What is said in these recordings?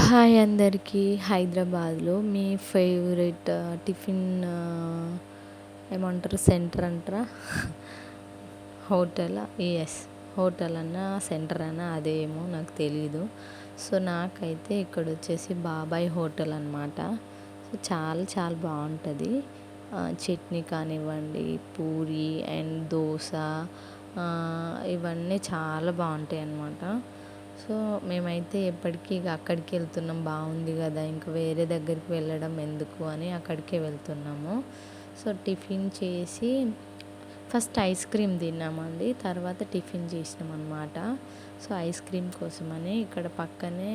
Hi అందరికీ. హైదరాబాద్లో మీ ఫేవరెట్ టిఫిన్ ఏమంటారు? సెంటర్ అంటారా? హోటల్ ఎస్ హోటల్ అన్నా సెంటర్ అన్నా అదేమో నాకు తెలీదు. సో నాకైతే ఇక్కడ వచ్చేసి బాబాయ్ హోటల్ అనమాట సో చాలా చాలా బాగుంటుంది. చట్నీ కానివ్వండి పూరి అండ్ దోశ ఇవన్నీ చాలా బాగుంటాయి అన్నమాట సో మేమైతే ఎప్పటికీ ఇక అక్కడికి వెళ్తున్నాం. బాగుంది కదా ఇంకా వేరే దగ్గరికి వెళ్ళడం ఎందుకు అని అక్కడికే వెళ్తున్నాము. సో టిఫిన్ చేసి ఫస్ట్ ఐస్ క్రీమ్ తిన్నామండి తర్వాత టిఫిన్ చేసినాం అనమాట సో ఐస్ క్రీమ్ కోసమని ఇక్కడ పక్కనే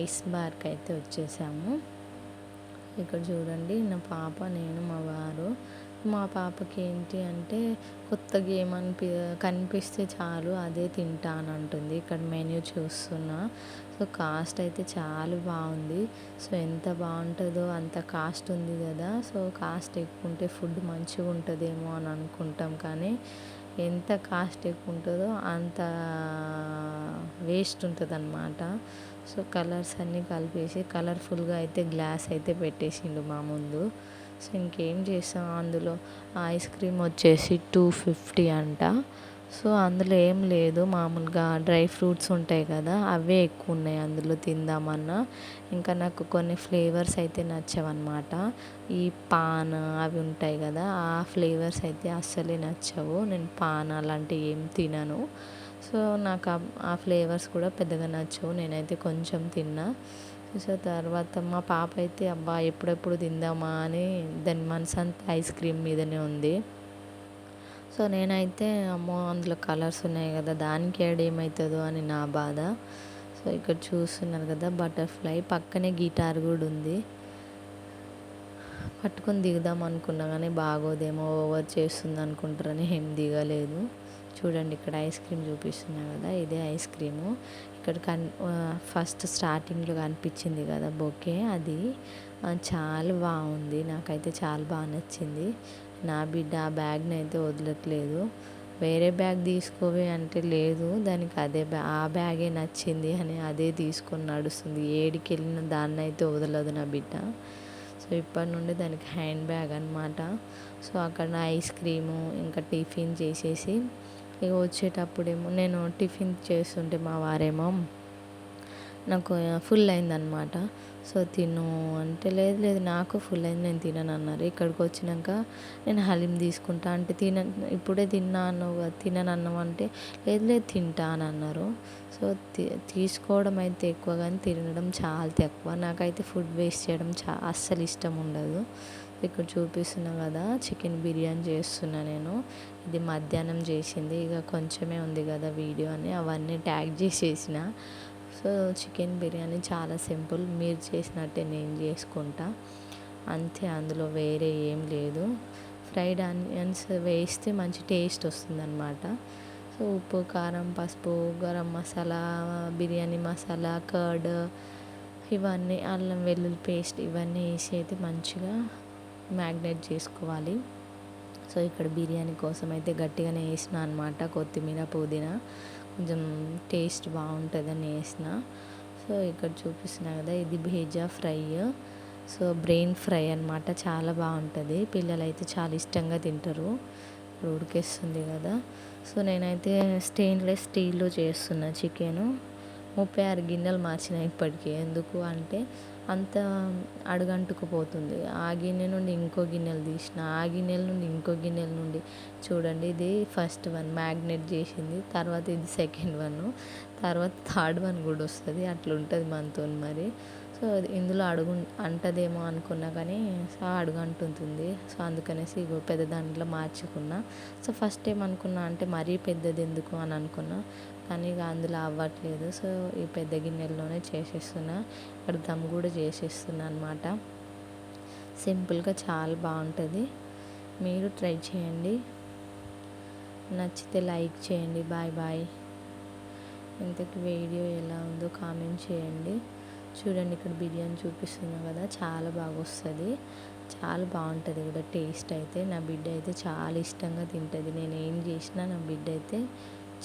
ఐస్ బార్కి అయితే వచ్చేసాము. ఇక్కడ చూడండి నా పాప నేను మా వారు మా పాపకి ఏంటి అంటే కొత్తగా ఏమనిపి కనిపిస్తే చాలు అదే తింటాను అంటుంది. ఇక్కడ మెన్యూ చూస్తున్నా. సో కాస్ట్ అయితే చాలా బాగుంది. సో ఎంత బాగుంటుందో అంత కాస్ట్ ఉంది కదా. సో కాస్ట్ ఎక్కువ ఉంటే ఫుడ్ మంచిగా ఉంటుందేమో అని అనుకుంటాం కానీ ఎంత కాస్ట్ ఎక్కువ ఉంటుందో అంత వేస్ట్ ఉంటుంది అనమాట సో కలర్స్ అన్నీ కలిపేసి కలర్ఫుల్గా అయితే గ్లాస్ అయితే పెట్టేసిండు మా ముందు. సో ఇంకేం చేసాం అందులో ఐస్ క్రీమ్ వచ్చేసి టూ ఫిఫ్టీ అంట. సో అందులో ఏం లేదు. మామూలుగా డ్రై ఫ్రూట్స్ ఉంటాయి కదా అవే ఎక్కువ ఉన్నాయి అందులో తిందామన్నా. ఇంకా నాకు కొన్ని ఫ్లేవర్స్ అయితే నచ్చవన్నమాట. ఈ పాన్ అవి ఉంటాయి కదా ఆ ఫ్లేవర్స్ అయితే అస్సలే నచ్చవు. నేను పాన్ అలాంటివి ఏం తినను. సో నాకు ఆ ఫ్లేవర్స్ కూడా పెద్దగా నచ్చవు. నేనైతే కొంచెం తిన్నా. సో తర్వాత మా పాప అయితే అబ్బా ఎప్పుడెప్పుడు తిందామా? అని దాని మనసు అంతా ఐస్ క్రీమ్ మీదనే ఉంది. సో నేనైతే అమ్మో అందులో కలర్స్ ఉన్నాయి కదా దానికి యాడ్ ఏమవుతుందో అని నా బాధ. సో ఇక్కడ చూస్తున్నారు కదా బటర్ఫ్లై. పక్కనే గిటార్ కూడా ఉంది. పట్టుకొని దిగుదాం అనుకున్నా కానీ బాగోదేమో ఓవర్ చేస్తుంది అనుకుంటారని ఏం దిగలేదు. చూడండి ఇక్కడ ఐస్ క్రీమ్ చూపిస్తున్నా కదా ఇదే ఐస్ క్రీము. ఇక్కడ కన్ ఫస్ట్ స్టార్టింగ్లో కనిపించింది కదా బొకే అది. చాలా బాగుంది నాకైతే చాలా బాగా నచ్చింది. నా బిడ్డ ఆ బ్యాగ్ని అయితే వదలట్లేదు. వేరే బ్యాగ్ తీసుకోవే అంటే లేదు దానికి అదే బ్యా ఆ బ్యాగే నచ్చింది అని అదే తీసుకొని నడుస్తుంది. ఏడికి వెళ్ళిన దాన్ని అయితే వదలదు నా బిడ్డ. సో ఇప్పటి నుండి దానికి హ్యాండ్ బ్యాగ్ అనమాట సో అక్కడ ఐస్ క్రీము ఇంకా టిఫిన్ చేసేసి ఇక వచ్చేటప్పుడేమో నేను టిఫిన్ చేస్తుంటే మా వారేమో నాకు ఫుల్ అయిందనమాట సో తిను అంటే లేదు లేదు నాకు ఫుల్ అయింది నేను తినను అన్నారు ఇక్కడికి వచ్చినాక నేను హలీం తీసుకుంటా అంటే తిన ఇప్పుడే తిన్నా అన్నావు తినను అన్నావు అంటే లేదు లేదు తింటా అని అన్నారు. సో తీసుకోవడం అయితే ఎక్కువ కానీ తినడం చాలా తక్కువ. నాకైతే ఫుడ్ వేస్ట్ చేయడం చా అస్సలు ఇష్టం ఉండదు. ఇక్కడ చూపిస్తున్నా కదా చికెన్ బిర్యానీ చేస్తున్నా నేను. ఇది మధ్యాహ్నం చేసింది ఇక కొంచెమే ఉంది కదా వీడియో అని అవన్నీ ట్యాగ్ చేసేసిన. సో చికెన్ బిర్యానీ చాలా సింపుల్ మీరు చేసినట్టే నేను చేసుకుంటా. అంతే అందులో వేరే ఏం లేదు. ఫ్రైడ్ ఆనియన్స్ వేస్తే మంచి టేస్ట్ వస్తుందన్నమాట. సో ఉప్పు కారం పసుపు గరం మసాలా బిర్యానీ మసాలా కర్డ్ ఇవన్నీ అల్లం వెల్లుల్లి పేస్ట్ ఇవన్నీ వేసి అయితే మంచిగా మ్యాగ్నేట్ చేసుకోవాలి. సో ఇక్కడ బిర్యానీ కోసం అయితే గట్టిగానే వేసిన అనమాట కొత్తిమీర పుదీనా. కొంచెం టేస్ట్ బాగుంటుందని వేసిన. సో ఇక్కడ చూపిస్తున్నా కదా ఇది bheja fry. So brain fry అనమాట చాలా బాగుంటుంది. పిల్లలు అయితే చాలా ఇష్టంగా తింటారు. ఇప్పుడు ఉడికేస్తుంది కదా. సో నేనైతే స్టెయిన్లెస్ స్టీల్లో చేస్తున్నా చికెను. ముప్పై ఆరు గిన్నెలు మార్చిన ఇప్పటికీ. ఎందుకు అంటే అంత అడుగంటుకుపోతుంది. ఆ గిన్నె నుండి ఇంకో గిన్నెలు తీసిన ఆ గిన్నెల నుండి ఇంకో గిన్నెల నుండి చూడండి ఇది ఫస్ట్ వన్ మ్యాగ్నెట్ చేసింది తర్వాత ఇది సెకండ్ వన్ తర్వాత థర్డ్ వన్ కూడా వస్తుంది అట్లా ఉంటుంది మనతో మరి. సో ఇందులో అడుగు అంటదేమో అనుకున్నా కానీ సో అడుగు అంటుంటుంది. సో అందుకనేసి ఇగో పెద్ద దాంట్లో మార్చుకున్నా. సో ఫస్ట్ ఏమనుకున్నా అంటే మరీ పెద్దది ఎందుకు అని అనుకున్నా. కానీ ఇక అందులో అవ్వట్లేదు. సో ఈ పెద్ద గిన్నెల్లోనే చేసేస్తున్నా. ఇక్కడ దమ్ కూడా చేసేస్తున్నా అనమాట సింపుల్గా చాలా బాగుంటుంది. మీరు ట్రై చేయండి. నచ్చితే లైక్ చేయండి. Bye bye. ఇంతకు వీడియో ఎలా ఉందో కామెంట్ చేయండి. చూడండి ఇక్కడ బిర్యానీ చూపిస్తున్నా కదా చాలా బాగా వస్తుంది చాలా బాగుంటుంది కూడా టేస్ట్ అయితే. నా బిడ్డ అయితే చాలా ఇష్టంగా తింటుంది. నేను ఏం చేసినా నా బిడ్డ అయితే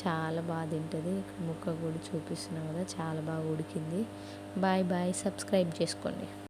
చాలా బాగా తింటుంది. ముక్క కూడా చూపిస్తున్నా కదా చాలా బాగా ఉడికింది. బాయ్ బాయ్ సబ్స్క్రైబ్ చేసుకోండి.